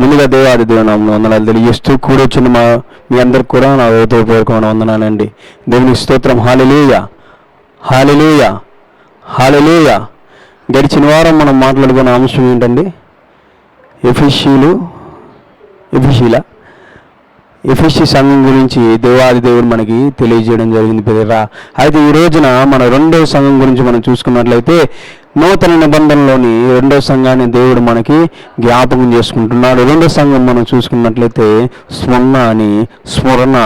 ముందుగా దేవాది దేవునామను వందనాలు తెలియజేస్తూ కూడొచ్చిన మా మీ అందరికి కూడా నా హృదయపూర్వకమైన వందనాలండి దేవుని స్తోత్రం. హాలిలీయ. హాలిలీయ. హాలిలేయ. గడిచిన వారం మనం మాట్లాడుకున్న అంశం ఏంటండి? ఎఫిషీలు ఎఫిషీల ఎఫిషి సంఘం గురించి దేవాది దేవుడు మనకి తెలియజేయడం జరిగింది. పెదరా అయితే ఈ రోజున మన రెండవ సంఘం గురించి మనం చూసుకున్నట్లయితే నూతన నిబంధనలోని రెండో సంఘాన్ని దేవుడు మనకి జ్ఞాపకం చేసుకుంటున్నాడు. రెండో సంఘం మనం చూసుకున్నట్లయితే స్మరణ అని స్మరణ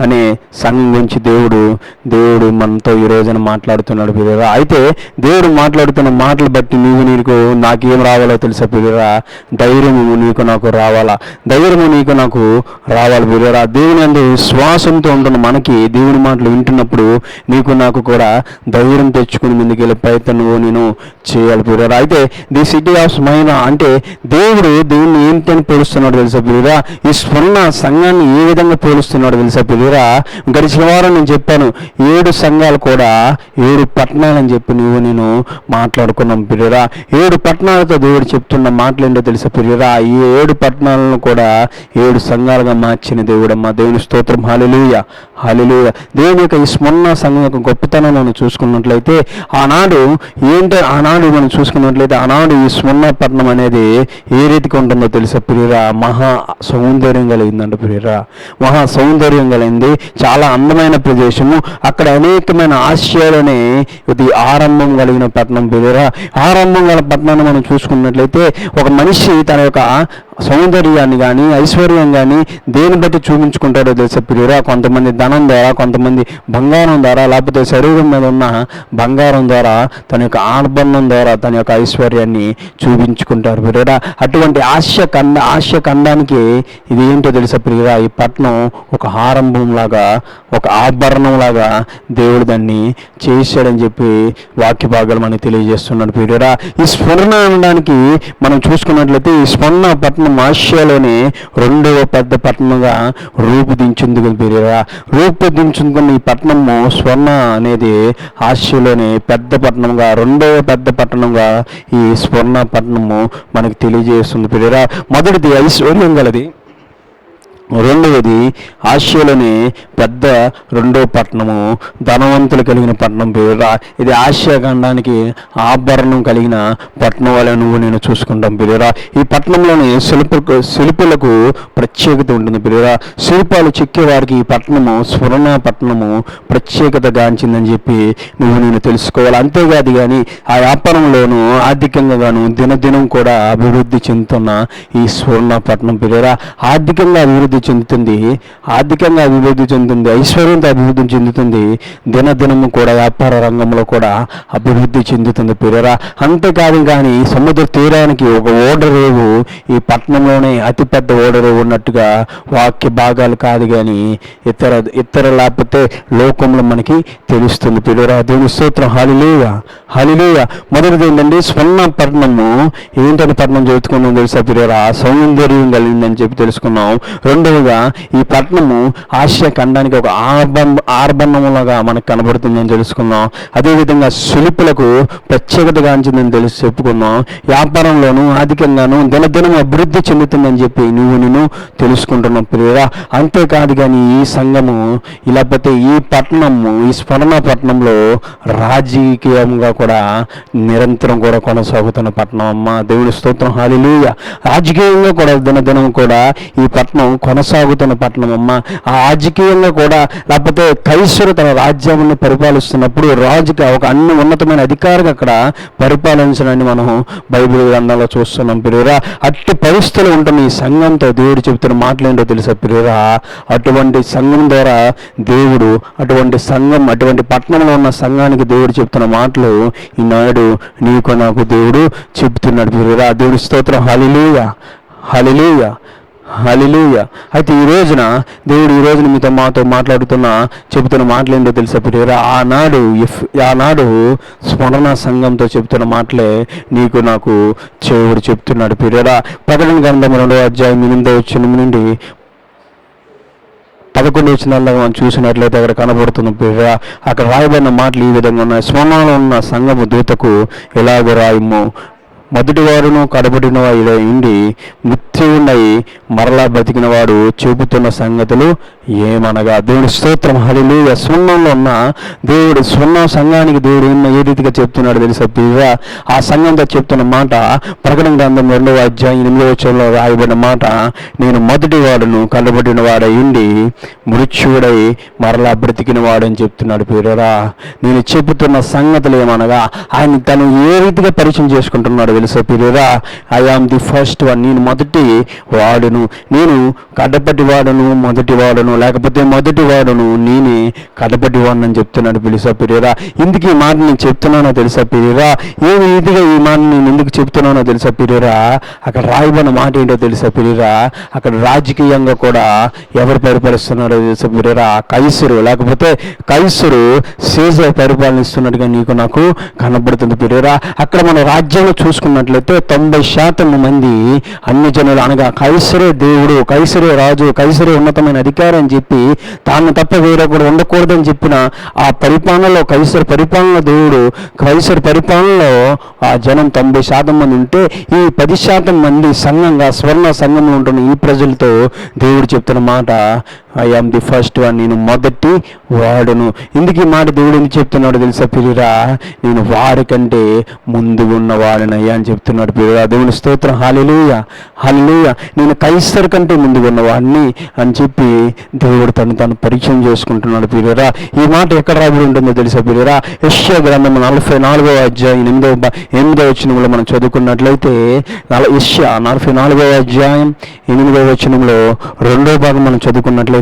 అనే సంఘం గురించి దేవుడు దేవుడు మనతో ఈ రోజున మాట్లాడుతున్నాడు పిల్లరా అయితే దేవుడు మాట్లాడుతున్న మాటలు బట్టి నీవు నీకు నాకేం రావాలో తెలుసా పిల్లరా ధైర్యము నీకు నాకు రావాలా? ధైర్యము నీకు నాకు రావాలి పిల్లరా దేవుని అందు విశ్వాసంతో ఉంటున్న మనకి దేవుని మాటలు వింటున్నప్పుడు నీకు నాకు కూడా ధైర్యం తెచ్చుకుని ముందుకెళ్ళి ప్రయత్నం నేను చేయాలి పిల్లరా అయితే ది సిటీ ఆఫ్ స్మైనా అంటే దేవుడు దేవుణ్ణి ఏంటని పోలుస్తున్నాడు తెలుసా పిల్లరా? ఈ స్వర్ణ సంఘాన్ని ఏ విధంగా పోలుస్తున్నాడు తెలుసా పిల్లరా? గడిచిన వారం నేను చెప్పాను ఏడు సంఘాలు కూడా ఏడు పట్టణాలని చెప్పి నువ్వు నేను మాట్లాడుకున్నాం పిల్లరా. ఏడు పట్టణాలతో దేవుడు చెప్తున్న మాటలేంటో తెలుసా పిల్లరా? ఈ ఏడు పట్టణాలను కూడా ఏడు సంఘాలుగా మార్చిన దేవుడమ్మా. దేవుని స్తోత్రం. హాలెలూయ హాలెలూయ దేవుని యొక్క ఈ స్వర్ణ సంఘం యొక్క గొప్పతనం మనం చూసుకున్నట్లయితే ఆనాడు ఏంటో ఆనాడు మనం చూసుకున్నట్లయితే ఆనాడు ఈ స్వర్ణపట్నం పట్టణం అనేది ఏ రీతికి ఉంటుందో తెలుసా ప్రియరా? మహా సౌందర్యం కలిగిందంట ప్రియరా. మహా సౌందర్యం కలిగింది. చాలా అందమైన ప్రదేశము. అక్కడ అనేకమైన ఆశయాలని ఇది ఆరంభం కలిగిన పట్టణం ప్రియరా. ఆరంభం గల పట్టణాన్ని మనం చూసుకున్నట్లయితే ఒక మనిషి తన యొక్క సౌందర్యాన్ని కానీ ఐశ్వర్యం కానీ దేని బట్టి చూపించుకుంటారో తెలుసా ప్రియురా? కొంతమంది ధనం ద్వారా కొంతమంది బంగారం ద్వారా లేకపోతే శరీరం మీద ఉన్న బంగారం ద్వారా తన యొక్క ఆభరణం ద్వారా తన యొక్క ఐశ్వర్యాన్ని చూపించుకుంటారు ప్రియురా. అటువంటి ఆశ కండ ఆశ ఖండానికి ఇది ఏంటో తెలుసా ప్రియురా? ఈ పట్నం ఒక ఆరంభం లాగా ఒక ఆభరణంలాగా దేవుడు దాన్ని చేశాడని చెప్పి వాక్య భాగాలు మనకి తెలియజేస్తున్నాడు ప్రియురా. ఈ స్ఫురణ అనడానికి మనం చూసుకున్నట్లయితే ఈ స్ఫురణ పట్టణం ఆసియాలోనే రెండవ పెద్ద పట్టణంగా రూపుదించింది ప్రియురా రూపుదించుకున్న ఈ పట్టణము స్వర్ణ అనేది ఆసియాలోనే పెద్ద పట్టణంగా రెండవ పెద్ద పట్టణంగా ఈ స్వర్ణ పట్టణము మనకు తెలియజేస్తుంది ప్రియురా మొదటిది ఐశ్వర్యం గలది? రెండవది ఆసియాలోనే పెద్ద రెండో పట్టణము ధనవంతులు కలిగిన పట్టణం పేరురా ఇది ఆసియా ఖండానికి ఆభరణం కలిగిన పట్టణం వల్ల నువ్వు నేను చూసుకుంటాం పిల్లరా ఈ పట్టణంలోని శిల్ప శిల్పులకు ప్రత్యేకత ఉంటుంది పిల్లరా శిల్పాలు చెక్కేవారికి ఈ పట్టణము స్వర్ణ పట్టణము ప్రత్యేకత గాంచిందని చెప్పి నువ్వు నేను తెలుసుకోవాలి. అంతేకాదు కానీ ఆ వ్యాపారంలోనూ ఆర్థికంగా గాను దినదినం కూడా అభివృద్ధి చెందుతున్న ఈ స్వర్ణ పట్టణం పిల్లరా ఆర్థికంగా అభివృద్ధి చెందుతుంది ఆర్థికంగా అభివృద్ధి చెందుతుంది ఐశ్వర్యంతో అభివృద్ధి చెందుతుంది దినదినము కూడా వ్యాపార రంగంలో కూడా అభివృద్ధి చెందుతుంది పిల్లరా. అంతేకాదు కానీ సముద్ర తీరానికి ఒక ఓడరేవు ఈ పట్టణంలోనే అతిపెద్ద ఓడరేవు ఉన్నట్టుగా వాక్య భాగాలు కాదు కానీ ఇతర ఇతర లేకపోతే లోకంలో మనకి తెలుస్తుంది పిల్లరా. దేవుని స్తోత్రం. హాలిలేయ హాలిలేయ మొదటిది ఏంటంటే స్వర్ణ పట్టణము ఏంటని పట్టణం చెబుతుకున్నాం తెలుసా పిల్లరా? సౌందర్యం కలిగిందని చెప్పి తెలుసుకున్నాం. రెండవగా ఈ పట్టణము ఆసియా ఖండానికి ఒక ఆర్బం ఆర్బన్నములుగా మనకు కనబడుతుందని తెలుసుకుందాం. అదేవిధంగా శిల్పులకు ప్రత్యేకత గాంచిందని తెలిసి చెప్పుకున్నాం వ్యాపారంలోనూ ఆర్థికంగానూ దినదినం అభివృద్ధి చెందుతుందని చెప్పి నువ్వు నేను తెలుసుకుంటున్నాం ప్రియరా అంతేకాదు కానీ ఈ సంఘము లేకపోతే ఈ పట్టణము ఈ స్మరణ పట్టణంలో రాజకీయంగా కూడా నిరంతరం కూడా కొనసాగుతున్న పట్టణం అమ్మ. దేవుని స్తోత్రం. హాలిలూయ రాజకీయంగా కూడా దినదినం కూడా ఈ పట్టణం కొనసాగుతున్న పట్టణం అమ్మ. ఆ రాజకీయంగా కూడా లేకపోతే కైసరు తన రాజ్యాన్ని పరిపాలిస్తున్నప్పుడు రాజుకి ఒక అన్ని ఉన్నతమైన అధికారిగా అక్కడ పరిపాలించడాన్ని మనం బైబిల్ గ్రంథంలో చూస్తున్నాం పిరురా అట్టి పరిస్థితులు ఉంటున్న ఈ సంఘంతో దేవుడు చెబుతున్న మాటలేంటో తెలుసా పిరురా అటువంటి సంఘం ద్వారా దేవుడు అటువంటి సంఘం అటువంటి పట్టణంలో ఉన్న సంఘానికి దేవుడు చెప్తున్న మాటలు ఈనాడు నీకు నాకు దేవుడు చెప్తున్నాడు పిరురా దేవుడి స్తోత్రం. హలిలీయ హలిలీయ హలిలుయ అయితే ఈ రోజున దేవుడు ఈ రోజున మీతో మాతో మాట్లాడుతున్న చెబుతున్న మాటలు ఏంటో తెలుసా పిరియరా ఆనాడు ఇఫ్ ఆనాడు స్మరణ సంఘంతో చెబుతున్న మాటలే నీకు నాకు దేవుడు చెప్తున్నాడు పిరియరా పదకొండు గ్రంథం రెండో అధ్యాయం ఎనిమిదో వచ్చిన నుండి పదకొండు వచ్చిన మనం చూసినట్లయితే అక్కడ కనబడుతున్న పిల్లరా అక్కడ రాయబడిన మాటలు ఈ విధంగా ఉన్నాయి. స్మరణలో ఉన్న సంఘము దూతకు ఎలాగో రాయము? మొదటివాడును కడబడిన ఇండి ఉండి మృత్యువునై మరలా బతికిన వాడు చూపుతున్న సంగతులు ఏమనగా? దేవుడి స్తోత్రం హరిలు స్వర్ణంలో ఉన్న దేవుడు స్వర్ణ సంఘానికి దేవుడు ఉన్న ఏ రీతిగా చెప్తున్నాడు తెలుసా ప్రియా ఆ సంఘంతో చెప్తున్న మాట ప్రకటన గ్రంథం రెండవ అధ్యాయం ఎనిమిదవ వచనంలో రాయబడిన మాట నేను మొదటి వాడును కలబడిన వాడయిండి ఉండి మరలా బ్రతికిన వాడని చెప్తున్నాడు ప్రియరా నేను చెబుతున్న సంగతులు ఏమనగా? ఆయన తను ఏ రీతిగా పరిచయం చేసుకుంటున్నాడు తెలుసా పిల్లరా? I am the first one నేను మొదటి వాడును. నేను కడపటి వాడును మొదటి వాడును. లేకపోతే మొదటి వాడును. నేనే కడపటి వాడును అని చెప్తున్నాడు పిలుసా పిరియరా ఇందుకు ఈ మాట నేను చెప్తున్నానో తెలుసా పిరియరా ఏ రీతిగా ఈ మాట నేను ఎందుకు చెప్తున్నానో తెలుసా పిరియరా అక్కడ రాయబడిన మాట ఏంటో తెలుసా పిరియరా అక్కడ రాజకీయంగా కూడా ఎవరు పరిపాలిస్తున్నారో తెలుసా పిరియరా కైసురు. లేకపోతే కైసురు సీజర్ పరిపాలనిస్తున్నట్టుగా నీకు నాకు కనబడుతుంది పిరియరా అక్కడ మన రాజ్యంలో చూసుకున్నట్లయితే తొంభై శాతం మంది అన్ని జనులు అనగా కైసరే దేవుడు కైసరే రాజు కైసరే ఉన్నతమైన అధికారం అని చెప్పి తాను తప్ప వేరొకడు ఉండకూడదని చెప్పిన ఆ పరిపాలనలో కైసర పరిపాలన దేవుడు కైసర పరిపాలనలో ఆ జనం తొంభై శాతం మంది ఉంటే ఈ పది శాతం మంది సంఘంగా స్వర్ణ సంఘంలో ఉంటున్న ఈ ప్రజలతో దేవుడు చెప్తున్న మాట I am the first one నేను మొదటి వాడును. ఇందుకు ఈ మాట దేవుడు ఎందుకు చెప్తున్నాడు తెలుసా పిల్లరా నేను వారికంటే ముందు ఉన్నవాడినయ్యా అని చెప్తున్నాడు పిరిరా దేవుని స్తోత్రం. హాలిలుయ హాలిలుయ నేను కైసర్ కంటే ముందు ఉన్నవాడిని అని చెప్పి దేవుడు తను తను పరిచయం చేసుకుంటున్నాడు పిరిరా ఈ మాట ఎక్కడ రాబడి ఉంటుందో తెలుసా పిరిరా యశ్వ గ్రంథం నలభై నాలుగవ అధ్యాయం ఎనిమిదవ ఎనిమిదవ వచనంలో మనం చదువుకున్నట్లయితే నల- యశ్వ నలభై నాలుగవ అధ్యాయం ఎనిమిదవ వచనంలో రెండో భాగం మనం చదువుకున్నట్లయితే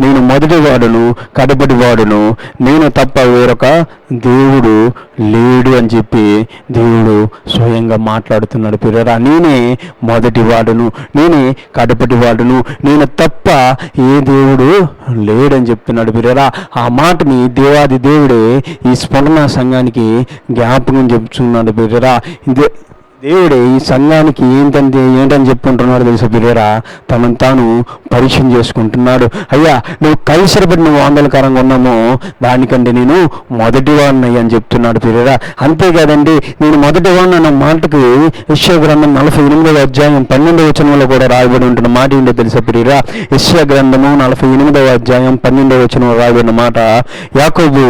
నేను మొదటి వాడును కడపటి వాడును. నేను తప్ప వేరొక దేవుడు లేడు అని చెప్పి దేవుడు స్వయంగా మాట్లాడుతున్నాడు. పిల్లరా నేనే మొదటి వాడును నేనే కడపటి వాడును. నేను తప్ప ఏ దేవుడు లేడని చెప్తున్నాడు. పిల్లరా ఆ మాటని దేవాది దేవుడే ఈ స్ఫురణ సంఘానికి జ్ఞాపకం చెప్తున్నాడు. పిల్లరా ఇదే దేవుడే ఈ సంఘానికి ఏంటంటే ఏంటని చెప్పుకుంటున్నాడు తెలుసా పిల్లరా? తనను తాను పరిచయం చేసుకుంటున్నాడు. అయ్యా నువ్వు కైసరపడి నువ్వు ఆందోళనకరంగా ఉన్నామో దానికంటే నేను మొదటివాడిని అని చెప్తున్నాడు పిల్లరా. అంతేకాదండి నేను మొదటివాడిని అన్న మాటకు యశ్వ గ్రంథం నలభై ఎనిమిదవ అధ్యాయం పన్నెండవ వచనంలో కూడా రాయబడి ఉంటున్న మాట ఏంటో తెలుసా పిల్లరా? యశ్వ గ్రంథము నలభై ఎనిమిదవ అధ్యాయం పన్నెండవ వచనంలో రాయబడిన మాట యాకోబు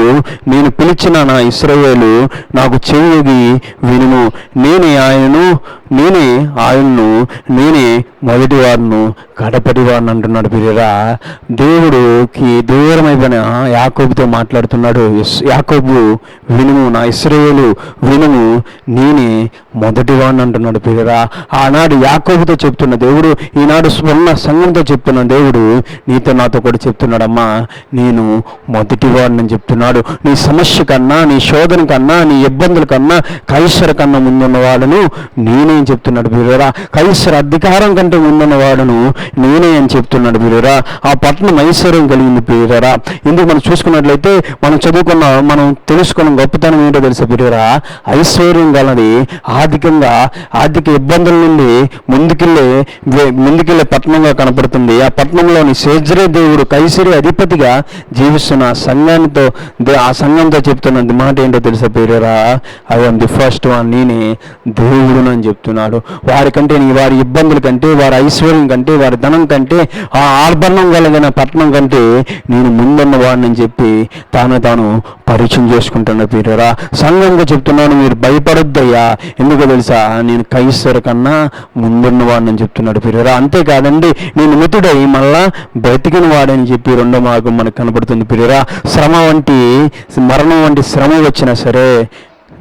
నేను పిలిచిన నా ఇస్రాయేలు నాకు చెవిగి వినుము. నేనే ఆయనను నేనే ఆయన్ను నేనే మొదటి వాడును కడపటి వాడిని అంటున్నాడు పిరియరా దేవుడుకి దూరమైపోయిన యాకోబుతో మాట్లాడుతున్నాడు. యాకోబు వినుము నా ఇస్రాయేలు వినుము నేనే మొదటి వాడిని అంటున్నాడు పిరియరా ఆనాడు యాకోబుతో చెప్తున్న దేవుడు ఈనాడు స్వర్ణ సంఘంతో చెప్తున్న దేవుడు నీతో నాతో కూడా చెప్తున్నాడమ్మా. నేను మొదటి వాడిని చెప్తున్నాడు. నీ సమస్య కన్నా నీ శోధన కన్నా నీ ఇబ్బందుల కన్నా కైసర కన్నా ముందున్న వాళ్ళను నేనే అని చెప్తున్నాడు బిరురా కైసర అధికారం కంటే ముందున్న వాడును నేనే అని చెప్తున్నాడు బిరురా ఆ పట్టణం ఐశ్వర్యం కలిగింది బిరురా ఇందుకు మనం చూసుకున్నట్లయితే మనం చదువుకున్న మనం తెలుసుకున్న గొప్పతనం ఏంటో తెలుసా బిరురా ఐశ్వర్యం గలది ఆర్థికంగా ఆర్థిక ఇబ్బందుల నుండి ముందుకెళ్ళే వే- ముందుకెళ్ళే పట్టణంగా కనపడుతుంది. ఆ పట్టణంలోని సేజరే దేవుడు కైసరి అధిపతిగా జీవిస్తున్న ఆ సంఘానితో ఆ సంఘంతో చెప్తున్న మాట ఏంటో తెలుసా పేరేరా I am the first one నేనే దేవుడు అని చెప్తున్నాడు వారికంటే నీ వారి ఇబ్బందుల కంటే వారి ఐశ్వర్యం కంటే వారి ధనం కంటే ఆ ఆర్భరణం కలిగిన పట్టణం కంటే నేను ముందున్న వాడిని చెప్పి తాను తాను పరిచయం చేసుకుంటున్న పేరేరా సంఘంగా చెప్తున్నాను మీరు భయపడొద్దయ్యా. ఎందుకో తెలుసా? నేను కైసర కన్నా ముందున్న వాడిని చెప్తున్నాడు పిరియరా అంతేకాదండి నేను మితుడై మళ్ళా బ్రతికిన వాడని చెప్పి రెండో మార్గం మనకు కనబడుతుంది పిరియరా శ్రమ వంటి మరణం వంటి శ్రమ వచ్చినా సరే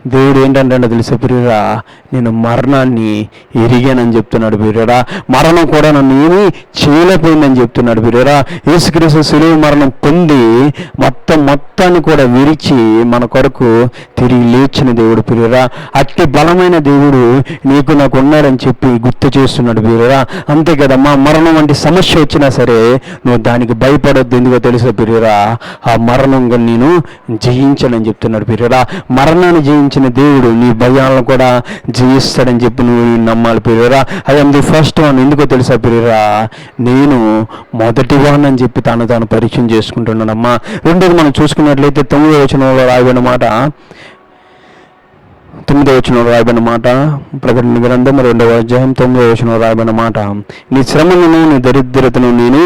దేవుడు ఏంటంటే తెలుసా ప్రియుడా నేను మరణాన్ని ఎరిగానని చెప్తున్నాడు ప్రియుడా. మరణం కూడా నన్ను ఏమీ చేయలేకపోయిందని చెప్తున్నాడు ప్రియుడా. యేసుక్రీస్తు సులువు మరణం పొంది మొత్తం మొత్తాన్ని కూడా విరిచి మన కొరకు తిరిగి లేచిన దేవుడు ప్రియురా అట్టి బలమైన దేవుడు నీకు నాకు ఉన్నాడని చెప్పి గుర్తు చేస్తున్నాడు ప్రియురా అంతే కదమ్మా మరణం వంటి సమస్య వచ్చినా సరే నువ్వు దానికి భయపడొద్దు. ఎందుకో తెలుసా ప్రియురా ఆ మరణం నేను జయించనని చెప్తున్నాడు ప్రియురా మరణాన్ని జయించిన దేవుడు నీ భయాలను కూడా జయిస్తాడని చెప్పి నువ్వు నమ్మాలి పిరియరా. I am the first one ఎందుకో తెలుసా పిరిరా నేను మొదటి వాడిని అని చెప్పి తాను తాను పరిచయం చేసుకుంటున్నానమ్మా రెండోది మనం చూసుకున్నట్లయితే తొమ్మిదో వచనంలో రాయబడిన మాట. తొమ్మిదో వచ్చిన రాయబడిన మాట. ప్రకటన గ్రంథం రెండవ అధ్యాయం తొమ్మిదో వచ్చిన రాయబడిన మాట. నీ శ్రమను నీ దరిద్రతను నేను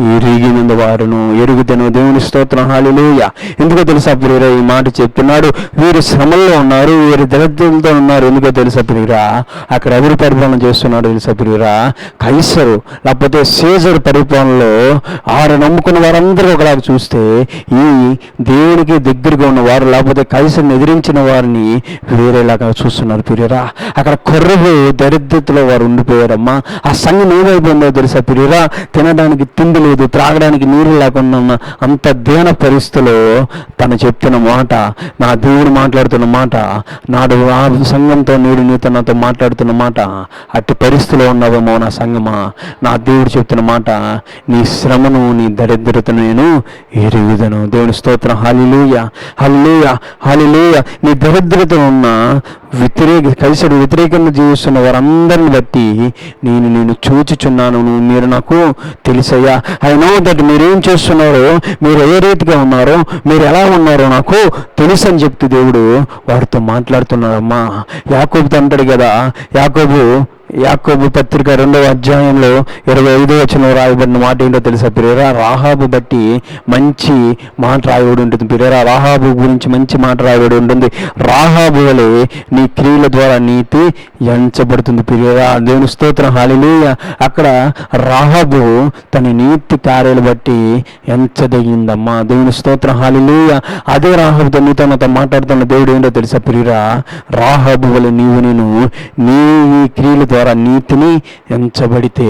ఎరిగినందు వారును ఎరుగుదను దేవుని స్తోత్రం. హాలిలుయ ఎందుకో తెలుసా ప్రియురా ఈ మాట చెప్తున్నాడు. వీరు శ్రమల్లో ఉన్నారు వీరు దరిద్రులతో ఉన్నారు. ఎందుకో తెలుసా ప్రియురా అక్కడ ఎవరు పరిపాలన చేస్తున్నాడు తెలుసా ప్రియురా. కైసరు లేకపోతే సీజర్ పరిపాలనలో ఆరు నమ్ముకున్న వారందరూ ఒకలాగా చూస్తే ఈ దేవునికి దగ్గరగా ఉన్న వారు లేకపోతే కైసరుని ఎదిరించిన వారిని వేరేలాగా చూస్తున్నారు ప్రియురా. అక్కడ కొర్రలు దరిద్రతలో వారు ఉండిపోయారమ్మా. ఆ సంఘం ఏమైపోయిందో తెలుసా ప్రియురా. తినడానికి తిండి లేదు త్రాగడానికి నీరు లేకుండా ఉన్న అంత దీన పరిస్థితిలో తను చెప్తున్న మాట నా దేవుడు మాట్లాడుతున్న మాట నాడు ఆ సంఘంతో నేడు నీతో నాతో మాట్లాడుతున్న మాట అట్టి పరిస్థితిలో ఉన్నావేమో నా సంగమా నా దేవుడు చెప్తున్న మాట నీ శ్రమను నీ దరిద్రతను నేను ఎరుగుదను. దేవుని స్తోత్రం. హాలిలూయ హల్లూయ హాలిలూయ నీ దరిద్రతను ఉన్న వ్యతిరేక కలిసడు వ్యతిరేకంగా జీవిస్తున్న వారందరిని బట్టి నేను నేను చూచుచున్నాను. నువ్వు మీరు నాకు తెలుసయ్యా. ఐ నో దట్ మీరేం చేస్తున్నారో మీరు ఏ రీతిగా ఉన్నారో మీరు ఎలా ఉన్నారో నాకు తెలుసు అని చెప్తూ దేవుడు వారితో మాట్లాడుతున్నాడమ్మా. యాకోబుతో అంటాడు కదా. యాకోబు యాకోబు పత్రిక రెండవ అధ్యాయంలో ఇరవై ఐదో వచ్చిన రాయబడిన మాట ఏంటో తెలుసా పిరేరా రాహాబు బట్టి మంచి మాట రాయబడి ఉంటుంది పిరేరా రాహాబు గురించి మంచి మాట రాయబడి ఉంటుంది. రాహాబు వలె నీ క్రియల ద్వారా నీతి ఎంచబడుతుంది పిరేరా దేవుని స్తోత్రం. హాలిలేయ అక్కడ రాహాబు తన నీతి కార్యాలు బట్టి ఎంచదగిందమ్మా. దేవుని స్తోత్రం. హాలిలేయ అదే రాహాబుతో నీతో నాతో మాట్లాడుతున్న దేవుడు ఏంటో తెలుసా పిరిరా రాహాబు వలె నీవు నేను నీ ఈ ద్వారా నీతిని ఎంచబడితే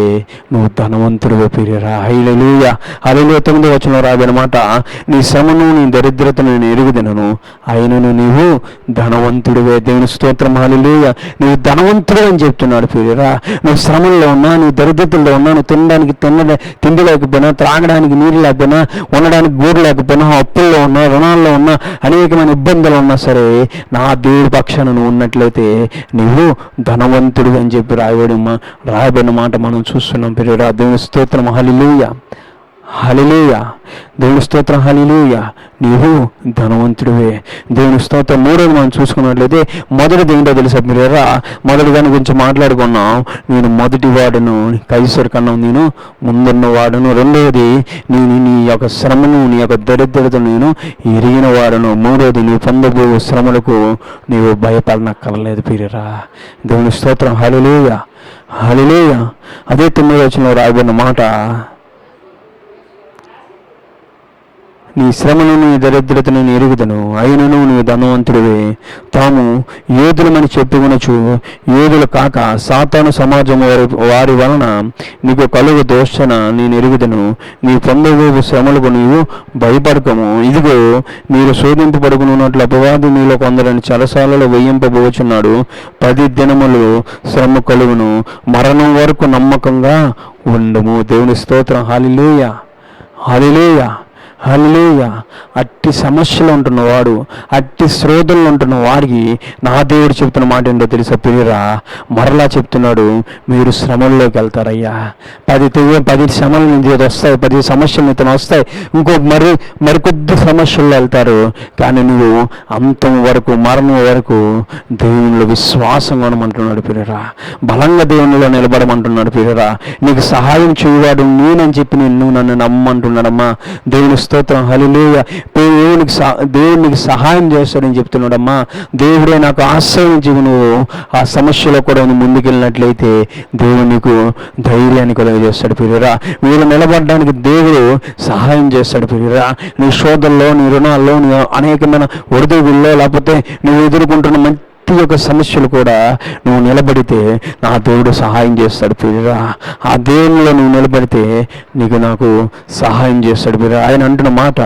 నువ్వు ధనవంతుడు పెరిగిరా హైలూయ హైలూయ తొమ్మిది వచ్చిన రాదనమాట నీ శ్రమను నీ దరిద్రతను నేను ఎరుగుదనను. ఆయనను నీవు ధనవంతుడివే. దేవుని స్తోత్రం. హాలిలూయ నువ్వు ధనవంతుడు అని చెప్తున్నాడు పిరిరా నువ్వు శ్రమంలో ఉన్నా నువ్వు దరిద్రతల్లో ఉన్నా నువ్వు తినడానికి తిన్న తిండి లేకపోయినా త్రాగడానికి నీరు లేకపోయినా ఉండడానికి గూడు లేకపోయినా అప్పుల్లో ఉన్నా రుణాల్లో ఉన్నా అనేకమైన ఇబ్బందులు ఉన్నా సరే నా దేవుడి పక్షాన నువ్వు ఉన్నట్లయితే నువ్వు ధనవంతుడు అని చెప్పి రాయబడి రాయబడిన మాట మనం చూస్తున్నాం. పిరియరా దేవుని స్తోత్రం. హలిలూయ హలిలూయ దేవుని స్తోత్రం హలిలూయ నీవు ధనవంతుడివే. దేవుని స్తోత్రం మూడోది మనం చూసుకున్నట్లయితే మొదటిది ఏంటో తెలుసా మీరేరా మొదటి దాని గురించి మాట్లాడుకున్నాం. నేను మొదటి వాడును కైసర్ కన్నా నేను ముందున్న వాడును. రెండవది నేను నీ యొక్క శ్రమను నీ యొక్క దరిద్రతను నేను ఎరిగిన వాడును. మూడోది నీ పొందబో శ్రమలకు నీవు భయపడనక్కర్లేదు పీరిరా దేవుని స్తోత్రం హలిలేయ హలిలేయ అదే తొమ్మిది వచ్చిన రాబోయిన మాట నీ శ్రమను నీ దరిద్రతను నేను ఎరుగుదను అయినను నీ ధనవంతుడివే. తాము యోధులమని చెప్పుకొనచ్చు యోధులు కాక సాతాను సమాజం వారి వారి వలన నీకు కలుగు దోషణ నేను ఎరుగుదను. నీ పొందబోవు శ్రమలకు నీవు భయపడకము. ఇదిగో మీరు శోధింపబడుకున్నట్లు అపవాది నీలో కొందరని చరసాలలో వేయింపబోచున్నాడు. పది దినములు శ్రమ కలుగును. మరణం వరకు నమ్మకంగా ఉండము. దేవుని స్తోత్రం. హాలిలేయ హాలిలేయ హల్లెలూయ. అట్టి సమస్యలు ఉంటున్న వాడు అట్టి శ్రోతలు ఉంటున్న వారికి నా దేవుడు చెప్తున్న మాట ఏంటో తెలుసా పిరిరా మరలా చెప్తున్నాడు మీరు శ్రమల్లోకి వెళ్తారయ్యా. పది తెగ పది శ్రమలు నుంచి వస్తాయి పది సమస్యలు ఇతను వస్తాయి ఇంకో మరి మరికొద్ది సమస్యల్లో వెళ్తారు. కానీ నువ్వు అంతం వరకు మరణం వరకు దేవునిలో విశ్వాసం కొనమంటున్నాడు పిరిరా బలంగా దేవునిలో నిలబడమంటున్నాడు పిరిరా నీకు సహాయం చేయవాడు నేనని చెప్పి నేను నన్ను నమ్మంటున్నాడమ్మా. దేవుని స్తోత్రం హలిలేయ దేవునికి సహ- దేవుడు నీకు సహాయం చేస్తాడని చెప్తున్నాడమ్మా. దేవుడే నాకు ఆశ్రయించి నువ్వు. ఆ సమస్యలో కూడా నువ్వు ముందుకెళ్ళినట్లయితే దేవుడు నీకు ధైర్యాన్ని కలుగజేస్తాడు పిరిరా వీరు నిలబడడానికి దేవుడు సహాయం చేస్తాడు పిరిరా నీ శోధల్లో నీ రుణాల్లో నీ అనేకమైన ఒడిదుగుల్లో లేకపోతే నువ్వు ఎదుర్కొంటున్న మంచి ప్రతి ఒక్క సమస్యలు కూడా నువ్వు నిలబడితే నా దేవుడు సహాయం చేస్తాడు పిల్లరా ఆ దేవునిలో నువ్వు నిలబడితే నీకు నాకు సహాయం చేస్తాడు పిల్లరా ఆయన అంటున్న మాట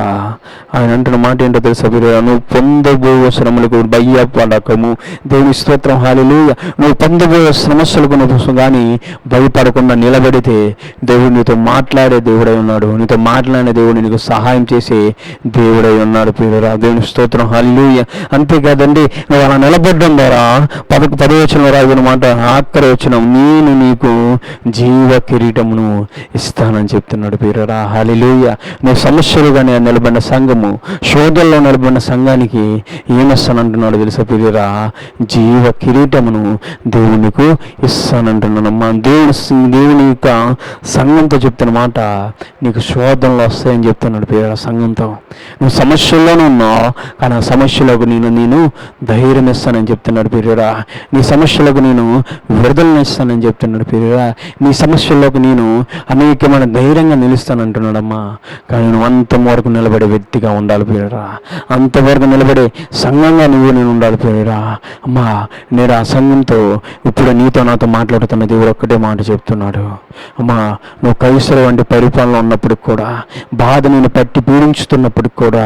ఆయన అంటున్న మాట ఏంటో తెలుసా పిల్లరా నువ్వు పొందబోయే శ్రమలకు భయపడకము దేవుని స్తోత్రం హాలిలుయ. నువ్వు పొందబోయే సమస్యలకు నువ్వు కానీ భయపడకుండా నిలబడితే దేవుడు నీతో మాట్లాడే దేవుడై ఉన్నాడు. నీతో మాట్లాడే దేవుడు నీకు సహాయం చేసే దేవుడై ఉన్నాడు పిల్లరా దేవుని స్తోత్రం హాలిలుయ. అంతేకాదండి నువ్వు అలా నిలబడ్డ సంఘం ద్వారా పద రాగిన మాట ఆఖరి వచ్చిన నేను నీకు జీవ కిరీటమును ఇస్తానని చెప్తున్నాడు పేరరా. హాలిలోయ నువ్వు సమస్యలుగానే నిలబడిన సంఘము శోధనలో నిలబడిన సంఘానికి ఏమిస్తానంటున్నాడు తెలుసా పేరరా? జీవ కిరీటమును దేవునికి ఇస్తానంటున్నానమ్మా దేవుని దేవుని యొక్క సంఘంతో చెప్తున్న మాట నీకు శోధనలు వస్తాయని చెప్తున్నాడు పేరు సంఘంతో. నువ్వు సమస్యల్లోనే ఉన్నావు కానీ ఆ సమస్యలకు నేను నేను ధైర్యం ఇస్తానని చెప్తున్నాడు పేరురా నీ సమస్యలకు నేను విడుదలను ఇస్తానని చెప్తున్నాడు పేరురా నీ సమస్యలకు నేను అనేకమైన ధైర్యంగా నిలుస్తానంటున్నాడమ్మా కానీ నువ్వు అంతవరకు నిలబడే వ్యక్తిగా ఉండాలి పేరురా అంతవరకు నిలబడే సంఘంగా నువ్వు నేను ఉండాలి పేరురా అమ్మా నేను ఆ సంఘంతో ఇప్పుడు నీతో నాతో మాట్లాడుతున్న దేవుడు ఒక్కటే మాట చెప్తున్నాడు. అమ్మా నువ్వు కైసర వంటి పరిపాలన ఉన్నప్పటికి కూడా బాధ నేను పట్టి పీడించుతున్నప్పటికి కూడా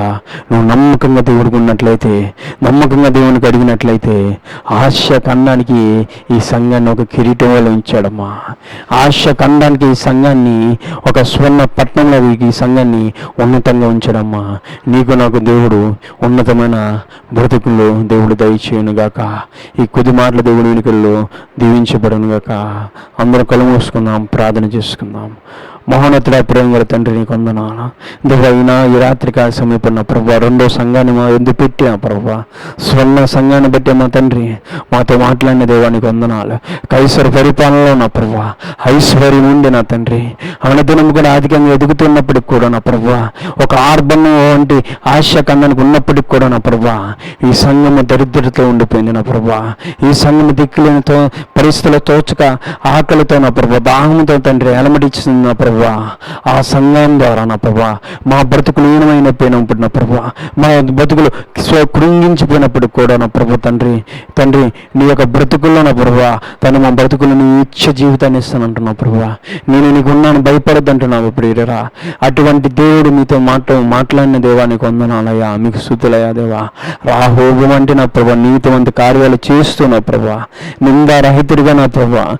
నువ్వు నమ్మకంగా దేవుడికి ఉన్నట్లయితే నమ్మకంగా దేవునికి అడిగినట్లయితే ఆశ ఖండానికి ఈ సంఘాన్ని ఒక కిరీటం వల్ల ఉంచాడమ్మా. ఆశ ఖండానికి ఈ సంఘాన్ని ఒక స్వర్ణ పట్టణంలో ఈ సంఘాన్ని ఉన్నతంగా ఉంచాడమ్మా. నీకు నాకు దేవుడు ఉన్నతమైన బ్రతుకులు దేవుడు దయచేయనుగాక. ఈ కొద్ది మాటల దేవుడి వెనుకల్లో దీవించబడను గాక అందరూ కళ్ళు మూసుకుందాం ప్రార్థన చేసుకుందాం. మహోన్నతుడ ప్రేమ గల తండ్రి నీకు వందనాలు. దిగైనా ఈ రాత్రికాల సమీపన్న ప్రభా రెండో సంఘాన్ని మా ఎందుకు పెట్టిన ప్రభా. స్వర్ణ సంఘాన్ని బట్టి మా తండ్రి మాతో మాట్లాడిన దేవానికి వందనాలు. కైసర పరిపాలనలో నా ప్రభా. ఐశ్వర్యం ఉండి నా తండ్రి. అనుదినం కూడా అధికంగా ఎదుగుతున్నప్పటికి కూడా నా ప్రభా. ఒక ఆర్భం వంటి ఆశ కందానికి ఉన్నప్పటికి కూడా నా ప్రభా. ఈ సంఘము దరిద్రతో ఉండిపోయింది నా ప్రభా. ఈ సంఘము దిక్కులతో పరిస్థితులు తోచక ఆకలితో నా ప్రభా దాహంతో తండ్రి ఎలమటిచ్చింది నా ప్రభా. ఆ సంఘం ద్వారా నా ప్రభా. మా బ్రతుకులు ఈనమైనపోయినప్పుడు నా ప్రభా. మా బ్రతుకులు స్వ కృంగించిపోయినప్పుడు కూడా నా ప్రభా తండ్రి తండ్రి నీ యొక్క బ్రతుకుల్లో నా ప్రభా తను మా బ్రతుకులు నీ ఇచ్చ జీవితాన్ని ఇస్తానంటున్నావు ప్రభా. నేను నీకు ఉన్నాను భయపడద్దు అంటున్నావు ప్రియరా అటువంటి దేవుడు మీతో మాట మాట్లాడిన దేవా నీకు వందనాలయ్యా మీకు శుద్ధులయ్యా దేవా. రాహోగం అంటే నా ప్రభా నీతివంత కార్యాలు చేస్తున్నా ప్రభా. నిందారహితుడిగా నా ప్రభా.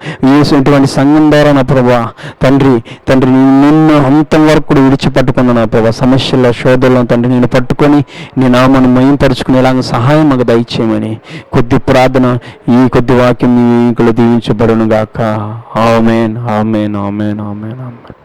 ఇటువంటి సంఘం ద్వారా నా ప్రభా. తండ్రి తండ్రి నిన్ను అంతం వరకు కూడా విడిచిపట్టుకున్న నా ప్రభా. సమస్యల శోధనలో తండ్రి నేను పట్టుకొని నీ నామను మయంపరుచుకునేలాగా సహాయం మాకు దయచేయమని కొద్ది ప్రార్థన ఈ కొద్ది వాక్యం మీ దీవించబడును గాక amen amen amen amen amen.